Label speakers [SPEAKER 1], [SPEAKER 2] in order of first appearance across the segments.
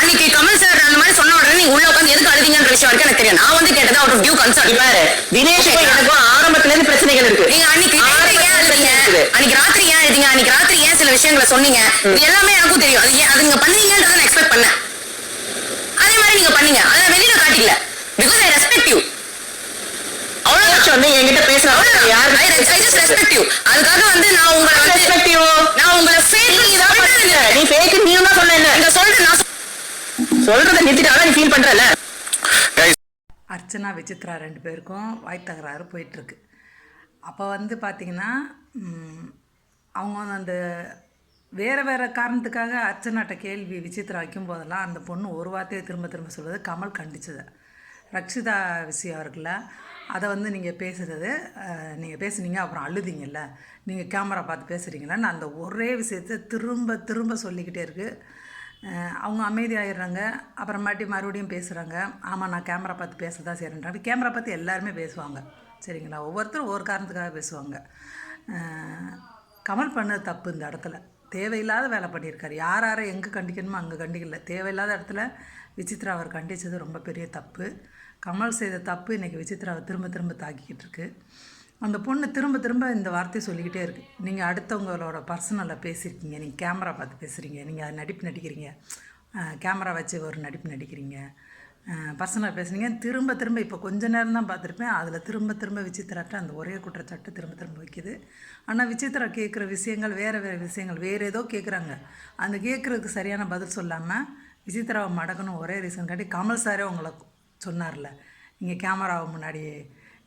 [SPEAKER 1] அன்னைக்கு கமல் சார் அந்த மாதிரி சொன்ன உடனே நீங்க உள்ள உட்காந்து எதுக்கு அழுதீங்கன்ற விஷயம் வரைக்கும் எனக்கு தெரியும். நான் வந்து கேட்டது அவுட் ஆஃப் டியூ கன்சர்ன்
[SPEAKER 2] பாரு தினேஷுக்கும் எனக்கும் ஆரம்பத்துல இருந்து பிரச்சனைகள் இருக்கு.
[SPEAKER 1] நீங்க அன்னைக்கு ஏன் அழுதீங்க. அன்னைக்கு ராத்திரி ஏன் அழுதீங்க? அன்னைக்கு ராத்திரி ஏன் சில விஷயங்களை சொன்னீங்க? இது எல்லாமே எனக்கும் தெரியும். அது ஏன் அது நீங்க பண்ணீங்கன்றத நான் எக்ஸ்பெக்ட் பண்ணேன். அதே மாதிரி நீங்க பண்ணீங்க. அதை வெளியில காட்டிக்கல பிகாஸ் ஐ ரெஸ்பெக்ட் யூ அவ்வளவுதான்
[SPEAKER 2] தினேஷ் வந்து என்கிட்ட பேசுறாங்க யாரு
[SPEAKER 1] I just respect you. அதுக்காக வந்து நான் உங்களை வந்து-
[SPEAKER 2] ரெஸ்பெக்ட் யூ
[SPEAKER 1] நான் உங்களை fake
[SPEAKER 2] நீ
[SPEAKER 1] னு
[SPEAKER 2] இதான்
[SPEAKER 1] சொல்றது
[SPEAKER 2] பண்ணல.
[SPEAKER 1] இல்ல.
[SPEAKER 2] நீ ன்னு நீயும் தான் சொன்ன என்ன?
[SPEAKER 1] நீங்க சொல்றது நான்
[SPEAKER 2] சொல்றத நிறுத்திட்டாலும் நீ ஃபீல் பண்றல
[SPEAKER 3] அர்ச்சனா விசித்ரா ரெண்டு பேருக்கும் வாய் தகராறு போயிட்டுருக்கு. அப்போ வந்து பார்த்திங்கன்னா அவங்க வந்து அந்த வேறு வேறு காரணத்துக்காக அர்ச்சனாட்ட கேள்வி விசித்ரா வைக்கும் போதெல்லாம் அந்த பொண்ணு ஒரு வார்த்தையை திரும்ப திரும்ப சொல்வது கமல் கண்டிச்சது. ரக்ஷிதா விஷயம் இருக்குல்ல அதை வந்து நீங்கள் பேசுகிறது நீங்கள் பேசுனீங்க அப்புறம் அழுதிங்கல்ல. நீங்கள் கேமரா பார்த்து பேசுகிறீங்களன்னு அந்த ஒரே விஷயத்தை திரும்ப திரும்ப சொல்லிக்கிட்டே இருக்குது அவங்க அமைதியாகிடுறாங்க அப்புறமாட்டி மறுபடியும் பேசுகிறாங்க ஆமாம் நான் கேமரா பார்த்து பேச தான் செய்கிறேன்றாங்க கேமரா பார்த்து எல்லாருமே பேசுவாங்க. சரிங்களா? ஒவ்வொருத்தரும் ஒவ்வொரு காரணத்துக்காக பேசுவாங்க. கமல் பண்ணது தப்பு இந்த இடத்துல. தேவையில்லாத வேலை பண்ணியிருக்கார். யார் யாரை எங்கே கண்டிக்கணுமோ அங்கே கண்டிக்கல. தேவையில்லாத இடத்துல விசித்ரா அவர் கண்டித்தது ரொம்ப பெரிய தப்பு. கமல் செய்த தப்பு இன்றைக்கி விசித்ராவை திரும்ப திரும்ப தாக்கிக்கிட்டு இருக்கு. அந்த பொண்ணு திரும்ப திரும்ப இந்த வார்த்தையை சொல்லிக்கிட்டே இருக்கு. நீங்கள் அடுத்தவங்களோட பர்சனலில் பேசியிருக்கீங்க நீங்கள் கேமரா பார்த்து பேசுகிறீங்க நீங்கள் அது நடிப்பு நடிக்கிறீங்க. கேமரா வச்சு ஒரு நடிப்பு நடிக்கிறீங்க. பர்சனல் பேசுனீங்க. திரும்ப திரும்ப இப்போ கொஞ்ச நேரம் தான் பார்த்துருப்பேன். அதில் திரும்ப திரும்ப விசித்திராட்ட அந்த ஒரே குற்றச்சாட்டு திரும்ப திரும்ப வைக்கிது. ஆனால் விசித்திரா கேட்குற விஷயங்கள் வேறு வேறு விஷயங்கள் வேறு ஏதோ கேட்குறாங்க அந்த கேட்குறதுக்கு சரியான பதில் சொல்லாமல் விசித்திராவை மடக்கணும் ஒரே ரீசன் காட்டி கமல் சாரே உங்களை சொன்னார்ல. நீங்கள் கேமராவை முன்னாடி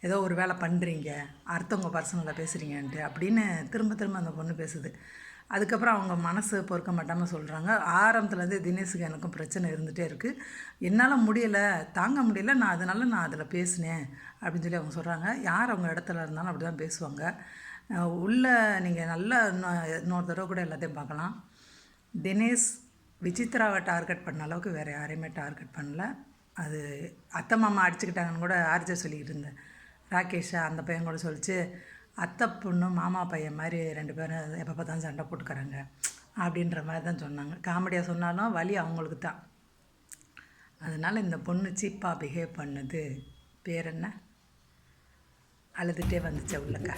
[SPEAKER 3] ஏதோ ஒரு வேலை பண்ணுறீங்க அடுத்தவங்க பர்சனலில் பேசுகிறீங்கன்ட்டு அப்படின்னு திரும்ப திரும்ப அந்த பொண்ணு பேசுது. அதுக்கப்புறம் அவங்க மனசு பொறுக்க மாட்டாமல் சொல்கிறாங்க ஆரம்பத்துலேருந்து தினேஷுக்கு எனக்கும் பிரச்சனை இருந்துகிட்டே இருக்குது என்னால் முடியலை தாங்க முடியல நான் அதனால நான் அதில் பேசினேன் அப்படின்னு சொல்லி அவங்க சொல்கிறாங்க யார் அவங்க இடத்துல இருந்தாலும் அப்படி தான் பேசுவாங்க உள்ளே நீங்கள் நல்லா இன்னொரு தடவை கூட எல்லாத்தையும் பார்க்கலாம். தினேஷ் விசித்ராவை டார்கெட் பண்ண அளவுக்கு வேறு யாரையுமே டார்கெட் பண்ணல. அது அத்தை மாமா அடிச்சுக்கிட்டாங்கன்னு கூட ஆர்ஜர் சொல்லிக்கிட்டு இருந்தேன் ராகேஷா அந்த பையன் கூட சொல்லிச்சு அத்தை பொண்ணு மாமா பையன் மாதிரி ரெண்டு பேரும் எப்போ பார்த்தாலும் சண்டை போட்டுக்கிறாங்க அப்படின்ற மாதிரி தான் சொன்னாங்க. காமெடியாக சொன்னாலும் வலி அவங்களுக்கு தான். அதனால் இந்த பொண்ணு சீப்பாக பிஹேவ் பண்ணுது. பேர் என்ன? அழுதுகிட்டே வந்துச்சு உள்ளக்கா?